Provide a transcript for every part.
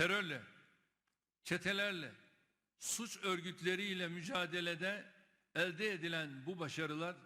terörle, çetelerle, suç örgütleriyle mücadelede elde edilen bu başarılar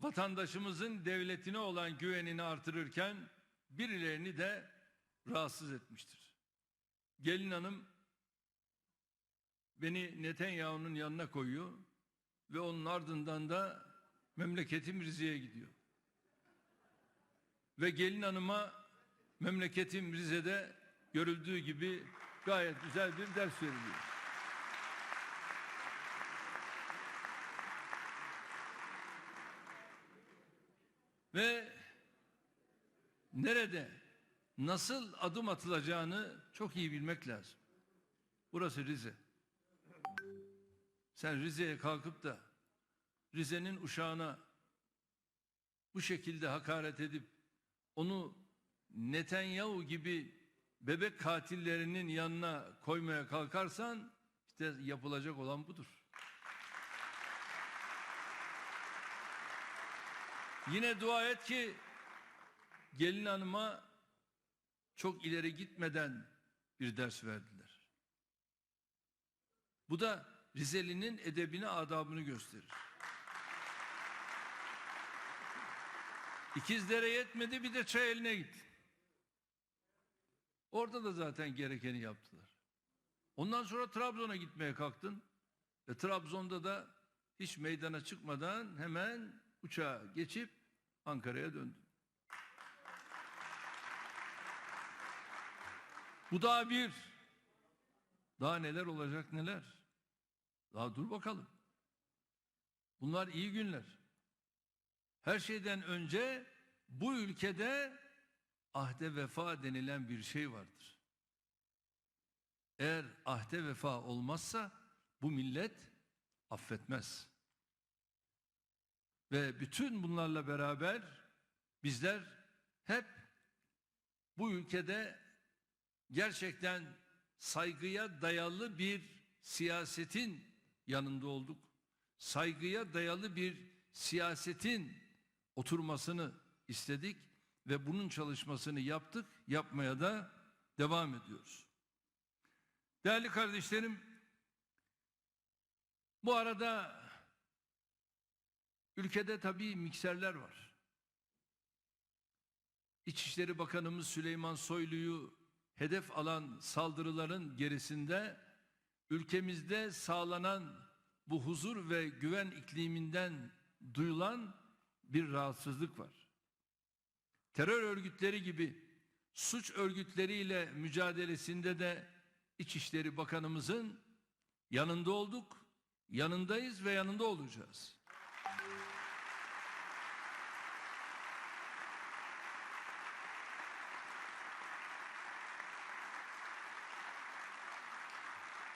vatandaşımızın devletine olan güvenini artırırken birilerini de rahatsız etmiştir. Gelin hanım beni Netanyahu'nun yanına koyuyor ve onun ardından da memleketim Rize'ye gidiyor. Ve gelin hanıma memleketim Rize'de görüldüğü gibi gayet güzel bir ders veriliyor. Ve nerede nasıl adım atılacağını çok iyi bilmek lazım. Burası Rize. Sen Rize'ye kalkıp da Rize'nin uşağına bu şekilde hakaret edip onu Netanyahu gibi bebek katillerinin yanına koymaya kalkarsan işte yapılacak olan budur. Yine dua et ki gelin hanıma çok ileri gitmeden bir ders verdiler. Bu da Rizeli'nin edebini, adabını gösterir. İkizdere yetmedi bir de çay eline git. Orada da zaten gerekeni yaptılar. Ondan sonra Trabzon'a gitmeye kalktın. Ve Trabzon'da da hiç meydana çıkmadan hemen uçağa geçip Ankara'ya döndün. Bu daha bir. Daha neler olacak neler. Daha dur bakalım. Bunlar iyi günler. Her şeyden önce bu ülkede ahde vefa denilen bir şey vardır. Eğer ahde vefa olmazsa bu millet affetmez. Ve bütün bunlarla beraber bizler hep bu ülkede gerçekten saygıya dayalı bir siyasetin yanında olduk. Saygıya dayalı bir siyasetin oturmasını istedik ve bunun çalışmasını yaptık, yapmaya da devam ediyoruz. Değerli kardeşlerim, bu arada ülkede tabii mikserler var. İçişleri Bakanımız Süleyman Soylu'yu hedef alan saldırıların gerisinde ülkemizde sağlanan bu huzur ve güven ikliminden duyulan bir rahatsızlık var. Terör örgütleri gibi suç örgütleriyle mücadelesinde de İçişleri Bakanımızın yanında olduk, yanındayız ve yanında olacağız.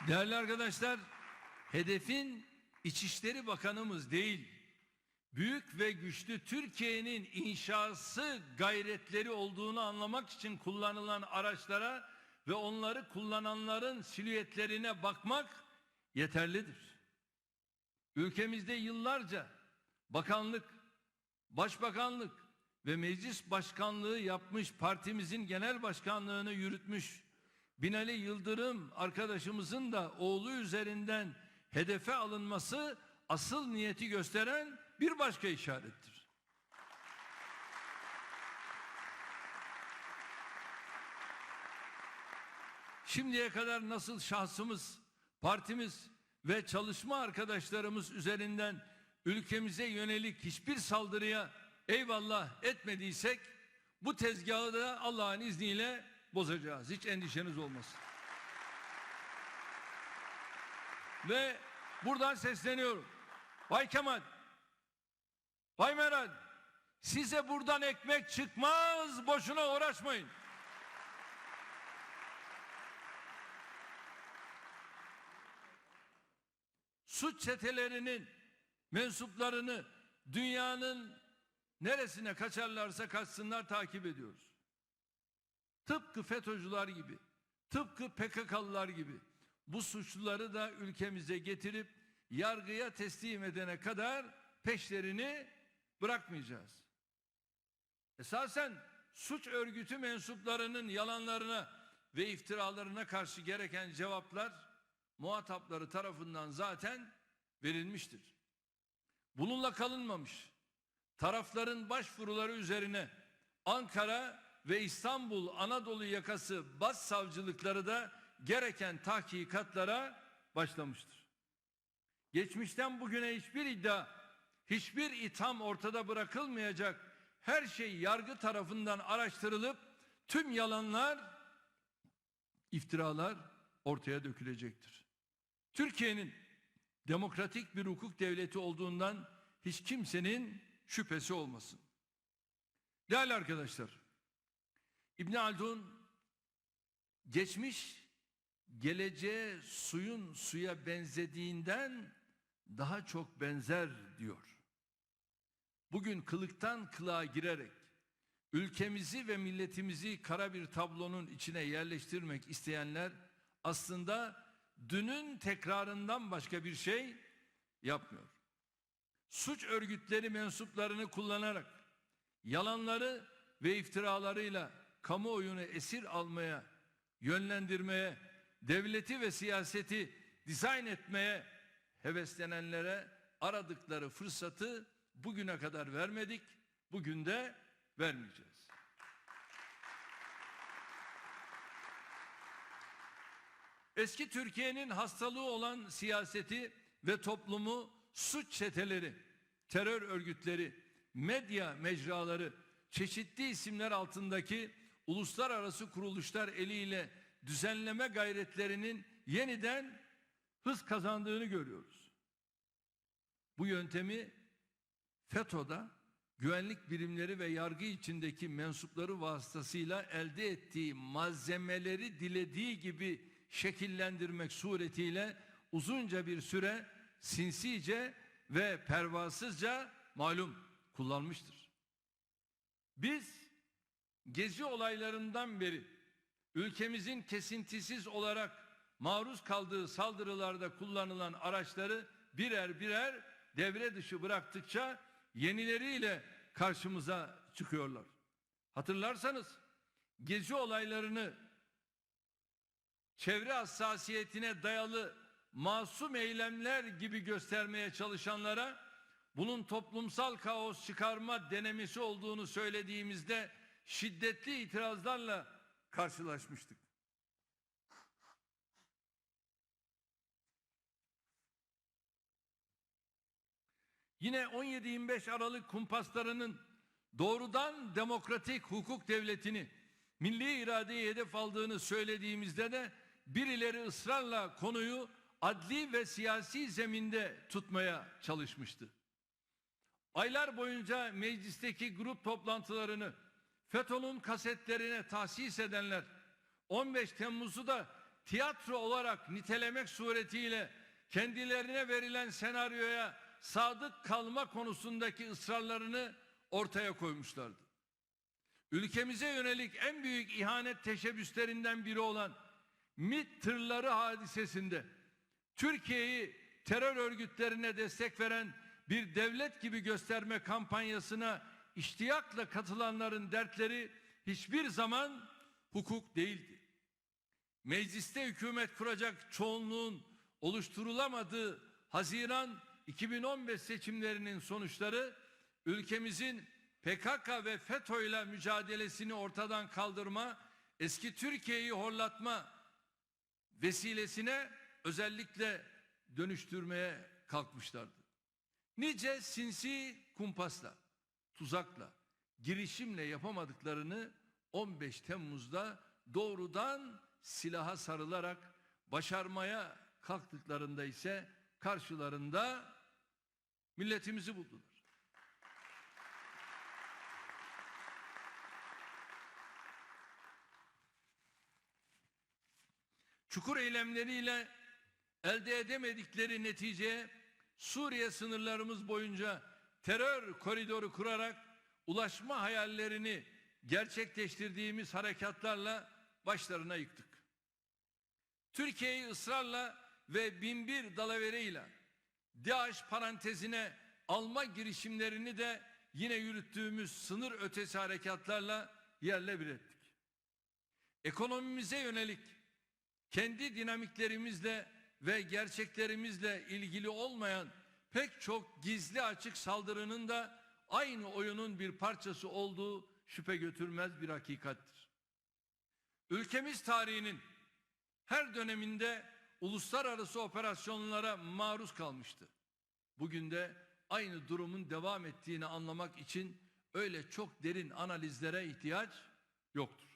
Değerli arkadaşlar, hedefin İçişleri Bakanımız değil, büyük ve güçlü Türkiye'nin inşası gayretleri olduğunu anlamak için kullanılan araçlara ve onları kullananların silüetlerine bakmak yeterlidir. Ülkemizde yıllarca bakanlık, başbakanlık ve meclis başkanlığı yapmış partimizin genel başkanlığını yürütmüş Binali Yıldırım arkadaşımızın da oğlu üzerinden hedefe alınması asıl niyeti gösteren bir başka işarettir. Şimdiye kadar nasıl şahsımız, partimiz ve çalışma arkadaşlarımız üzerinden ülkemize yönelik hiçbir saldırıya eyvallah etmediysek bu tezgahı da Allah'ın izniyle bozacağız. Hiç endişeniz olmasın. Ve buradan sesleniyorum. Bay Kemal, Bay Meral, size buradan ekmek çıkmaz, boşuna uğraşmayın. Suç çetelerinin mensuplarını dünyanın neresine kaçarlarsa kaçsınlar takip ediyoruz. Tıpkı FETÖ'cüler gibi, tıpkı PKK'lılar gibi bu suçluları da ülkemize getirip yargıya teslim edene kadar peşlerini bırakmayacağız. Esasen suç örgütü mensuplarının yalanlarına ve iftiralarına karşı gereken cevaplar muhatapları tarafından zaten verilmiştir. Bununla kalınmamış. Tarafların başvuruları üzerine Ankara ve İstanbul Anadolu yakası bas savcılıkları da gereken tahkikatlara başlamıştır. Geçmişten bugüne hiçbir iddia, hiçbir itham ortada bırakılmayacak. Her şey yargı tarafından araştırılıp tüm yalanlar, iftiralar ortaya dökülecektir. Türkiye'nin demokratik bir hukuk devleti olduğundan hiç kimsenin şüphesi olmasın. Değerli arkadaşlar, İbn Haldun geçmiş geleceğe suyun suya benzediğinden daha çok benzer diyor. Bugün kılıktan kılığa girerek ülkemizi ve milletimizi kara bir tablonun içine yerleştirmek isteyenler aslında dünün tekrarından başka bir şey yapmıyor. Suç örgütleri mensuplarını kullanarak yalanları ve iftiralarıyla kamuoyunu esir almaya, yönlendirmeye, devleti ve siyaseti dizayn etmeye heveslenenlere aradıkları fırsatı bugüne kadar vermedik, bugün de vermeyeceğiz. Eski Türkiye'nin hastalığı olan siyaseti ve toplumu suç çeteleri, terör örgütleri, medya mecraları, çeşitli isimler altındaki uluslararası kuruluşlar eliyle düzenleme gayretlerinin yeniden hız kazandığını görüyoruz. Bu yöntemi FETÖ'de güvenlik birimleri ve yargı içindeki mensupları vasıtasıyla elde ettiği malzemeleri dilediği gibi şekillendirmek suretiyle uzunca bir süre sinsice ve pervasızca malum kullanmıştır. Biz gezi olaylarından beri ülkemizin kesintisiz olarak maruz kaldığı saldırılarda kullanılan araçları birer birer devre dışı bıraktıkça yenileriyle karşımıza çıkıyorlar. Hatırlarsanız gezi olaylarını çevre hassasiyetine dayalı masum eylemler gibi göstermeye çalışanlara bunun toplumsal kaos çıkarma denemesi olduğunu söylediğimizde şiddetli itirazlarla karşılaşmıştık. Yine 17-25 Aralık kumpaslarının doğrudan demokratik hukuk devletini milli iradeyi hedef aldığını söylediğimizde de birileri ısrarla konuyu adli ve siyasi zeminde tutmaya çalışmıştı. Aylar boyunca meclisteki grup toplantılarını FETÖ'nün kasetlerine tahsis edenler 15 Temmuz'u da tiyatro olarak nitelemek suretiyle kendilerine verilen senaryoya sadık kalma konusundaki ısrarlarını ortaya koymuşlardı. Ülkemize yönelik en büyük ihanet teşebbüslerinden biri olan MİT tırları hadisesinde Türkiye'yi terör örgütlerine destek veren bir devlet gibi gösterme kampanyasına iştiyakla katılanların dertleri hiçbir zaman hukuk değildi. Mecliste hükümet kuracak çoğunluğun oluşturulamadığı Haziran 2015 seçimlerinin sonuçları ülkemizin PKK ve FETÖ ile mücadelesini ortadan kaldırma, eski Türkiye'yi horlatma vesilesine özellikle dönüştürmeye kalkmışlardı. Nice sinsi kumpasla, tuzakla, girişimle yapamadıklarını 15 Temmuz'da doğrudan silaha sarılarak başarmaya kalktıklarında ise karşılarında milletimizi buldular. Çukur eylemleriyle elde edemedikleri neticeye Suriye sınırlarımız boyunca terör koridoru kurarak ulaşma hayallerini gerçekleştirdiğimiz harekatlarla başlarına yıktık. Türkiye'yi ısrarla ve binbir dalaveriyle DAEŞ parantezine alma girişimlerini de yine yürüttüğümüz sınır ötesi harekatlarla yerle bir ettik. ekonomimize yönelik kendi dinamiklerimizle ve gerçeklerimizle ilgili olmayan pek çok gizli açık saldırının da aynı oyunun bir parçası olduğu şüphe götürmez bir hakikattir. Ülkemiz tarihinin her döneminde uluslararası operasyonlara maruz kalmıştı. Bugün de aynı durumun devam ettiğini anlamak için öyle çok derin analizlere ihtiyaç yoktur.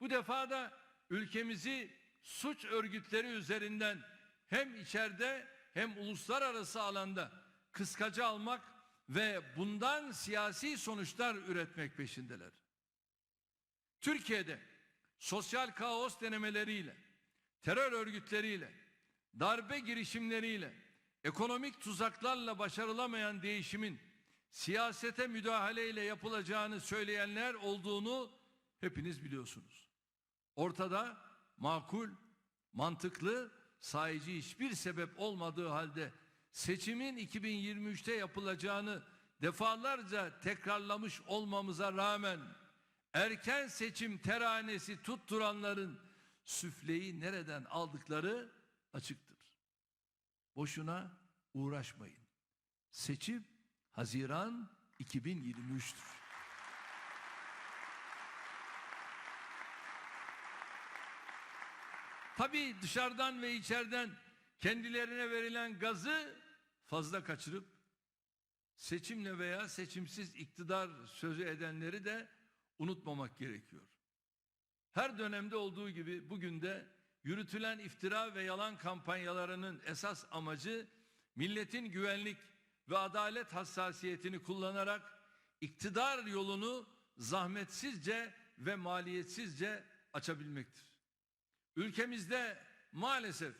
Bu defa da ülkemizi suç örgütleri üzerinden hem içeride hem uluslararası alanda kıskaca almak ve bundan siyasi sonuçlar üretmek peşindeler. Türkiye'de sosyal kaos denemeleriyle, terör örgütleriyle, darbe girişimleriyle, ekonomik tuzaklarla başarılamayan değişimin siyasete müdahaleyle yapılacağını söyleyenler olduğunu hepiniz biliyorsunuz. Ortada makul, mantıklı, sahici hiçbir sebep olmadığı halde seçimin 2023'te yapılacağını defalarca tekrarlamış olmamıza rağmen erken seçim teranesi tutturanların süfleyi nereden aldıkları açıktır. Boşuna uğraşmayın. Seçim Haziran 2023'tür. Tabii dışarıdan ve içeriden kendilerine verilen gazı fazla kaçırıp seçimle veya seçimsiz iktidar sözü edenleri de unutmamak gerekiyor. Her dönemde olduğu gibi bugün de yürütülen iftira ve yalan kampanyalarının esas amacı milletin güvenlik ve adalet hassasiyetini kullanarak iktidar yolunu zahmetsizce ve maliyetsizce açabilmektir. Ülkemizde maalesef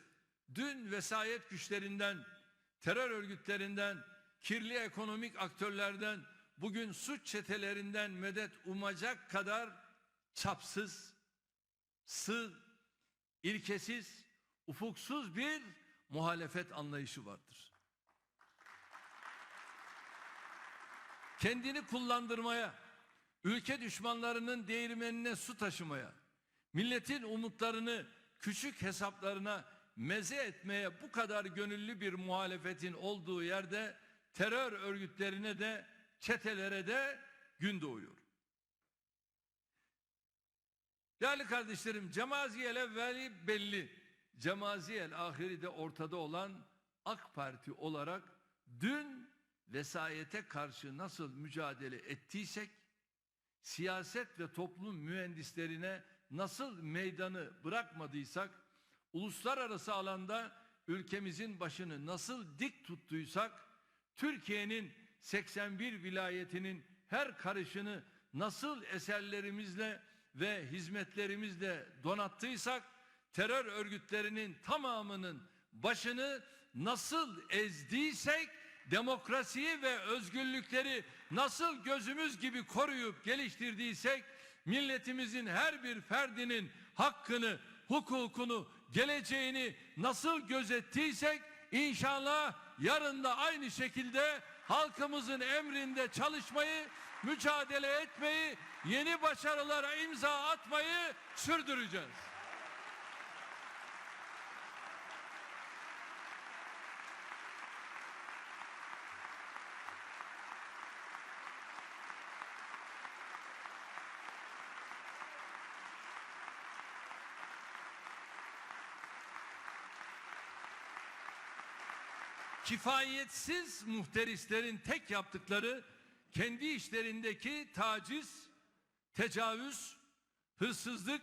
dün vesayet güçlerinden, terör örgütlerinden, kirli ekonomik aktörlerden, bugün suç çetelerinden medet umacak kadar çapsız, sığ, ilkesiz, ufuksuz bir muhalefet anlayışı vardır. Kendini kullandırmaya, ülke düşmanlarının değirmenine su taşımaya, milletin umutlarını küçük hesaplarına meze etmeye bu kadar gönüllü bir muhalefetin olduğu yerde terör örgütlerine de çetelere de gün doğuyor. Değerli kardeşlerim Cemaziyel evveli belli. Cemaziyel ahiri de ortada olan AK Parti olarak dün vesayete karşı nasıl mücadele ettiysek siyaset ve toplum mühendislerine nasıl meydanı bırakmadıysak, uluslararası alanda ülkemizin başını nasıl dik tuttuysak, Türkiye'nin 81 vilayetinin her karışını nasıl eserlerimizle ve hizmetlerimizle donattıysak, terör örgütlerinin tamamının başını nasıl ezdiysek, demokrasiyi ve özgürlükleri nasıl gözümüz gibi koruyup geliştirdiysek, milletimizin her bir ferdinin hakkını, hukukunu, geleceğini nasıl gözettiysek inşallah yarın da aynı şekilde halkımızın emrinde çalışmayı, mücadele etmeyi, yeni başarılara imza atmayı sürdüreceğiz. kifayetsiz muhterislerin tek yaptıkları kendi işlerindeki taciz, tecavüz, hırsızlık,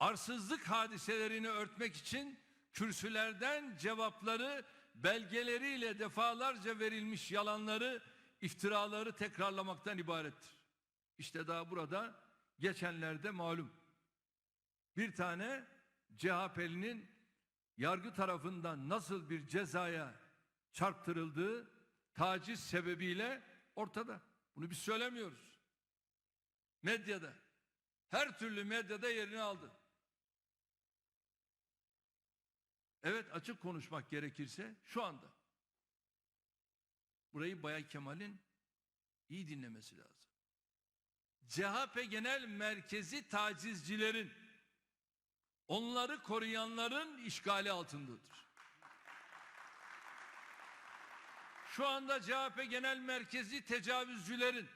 arsızlık hadiselerini örtmek için kürsülerden cevapları belgeleriyle defalarca verilmiş yalanları, iftiraları tekrarlamaktan ibarettir. İşte daha burada geçenlerde malum bir tane CHP'linin yargı tarafından nasıl bir cezaya çarptırıldığı taciz sebebiyle ortada. Bunu biz söylemiyoruz. Medyada. Her türlü medyada yerini aldı. Evet açık konuşmak gerekirse şu anda. Burayı Bay Kemal'in iyi dinlemesi lazım. CHP Genel Merkezi tacizcilerin onları koruyanların işgali altındadır. Şu anda CHP Genel Merkezi tecavüzcülerin,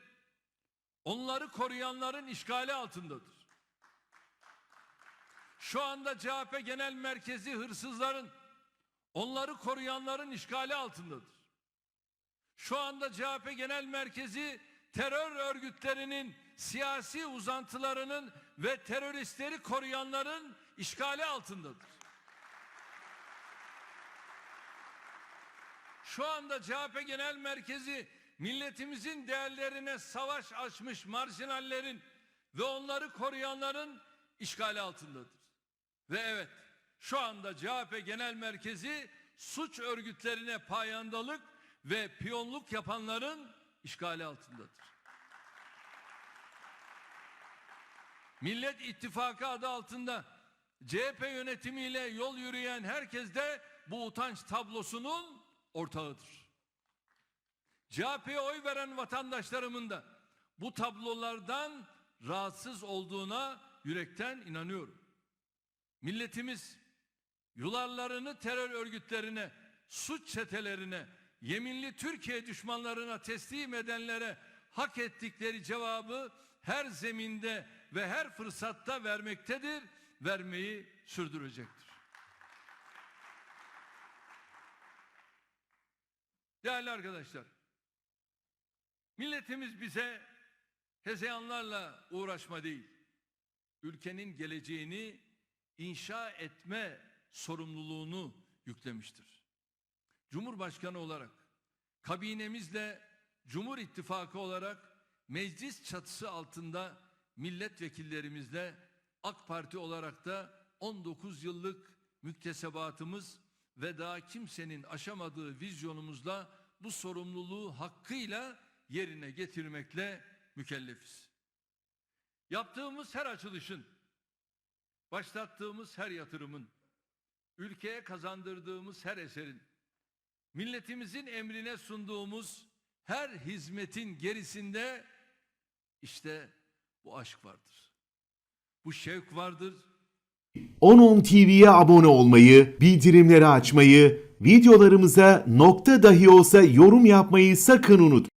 onları koruyanların işgali altındadır. Şu anda CHP Genel Merkezi hırsızların, onları koruyanların işgali altındadır. Şu anda CHP Genel Merkezi terör örgütlerinin siyasi uzantılarının ve teröristleri koruyanların işgali altındadır. Şu anda CHP Genel Merkezi milletimizin değerlerine savaş açmış marjinallerin ve onları koruyanların işgali altındadır. Ve evet şu anda CHP Genel Merkezi suç örgütlerine payandalık ve piyonluk yapanların işgali altındadır. Millet İttifakı adı altında CHP yönetimiyle yol yürüyen herkes de bu utanç tablosunun ortağıdır. CHP'ye oy veren vatandaşlarımın da bu tablolardan rahatsız olduğuna yürekten inanıyorum. Milletimiz yularlarını terör örgütlerine, suç çetelerine, yeminli Türkiye düşmanlarına teslim edenlere hak ettikleri cevabı her zeminde ve her fırsatta vermektedir, vermeyi sürdürecektir. Değerli arkadaşlar, milletimiz bize hezeyanlarla uğraşma değil, ülkenin geleceğini inşa etme sorumluluğunu yüklemiştir. Cumhurbaşkanı olarak, kabinemizle Cumhur İttifakı olarak meclis çatısı altında milletvekillerimizle AK Parti olarak da 19 yıllık müktesebatımız ve daha kimsenin aşamadığı vizyonumuzla bu sorumluluğu hakkıyla yerine getirmekle mükellefiz. Yaptığımız her açılışın, başlattığımız her yatırımın, ülkeye kazandırdığımız her eserin, milletimizin emrine sunduğumuz her hizmetin gerisinde işte bu aşk vardır. Bu şevk vardır. 10.10 TV'ye abone olmayı, bildirimleri açmayı, videolarımıza nokta dahi olsa yorum yapmayı sakın unutmayın.